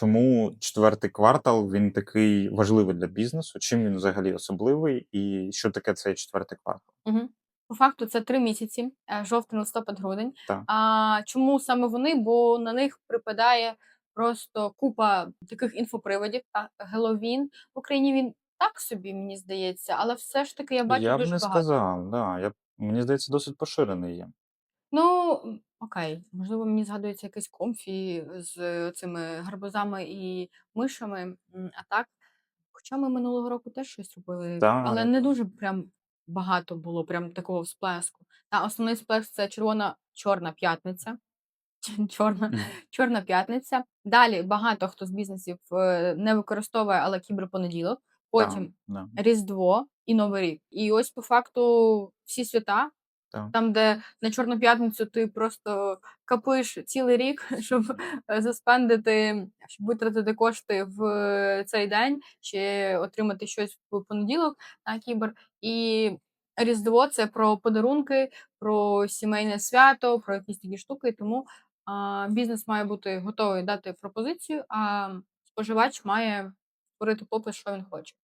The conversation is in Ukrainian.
чому четвертий квартал він такий важливий для бізнесу? Чим він взагалі особливий, і що таке цей четвертий квартал? Мгм. По факту це 3 місяці: е, жовтень, листопад, грудень. Так. А чому саме вони? Бо на них припадає просто купа таких інфоприводів. Геловін в Україні він так собі, мені здається, але все ж таки я бачу Я б дуже не багато. сказав, да. Я мені здається, досить поширений є. Ну, окей, можливо, мені згадується якийсь комфі з цими гарбузами і мишами, м, а так хоча ми минулого року теж щось робили, але Так. не дуже прям багато було прям такого всплеску. Та основний сплеск- це червона "Чорна п'ятниця", чорна Мгм. "Чорна п'ятниця". Далі багато хто з бізнесів, е, не використовує, але кіберпонеділок, Так, потім да. Різдво і Новий рік. І ось по факту всі свята, Так. там, де на Чорну п'ятницю ти просто копиш цілий рік, щоб, е, заспендити, щоб витратити кошти в цей день чи отримати щось в понеділок на кібер. І Різдво- це про подарунки, про сімейне свято, про якісь такі штуки. Тому, а, бізнес має бути готовий дати пропозицію, а споживач має створити попит, що він хоче.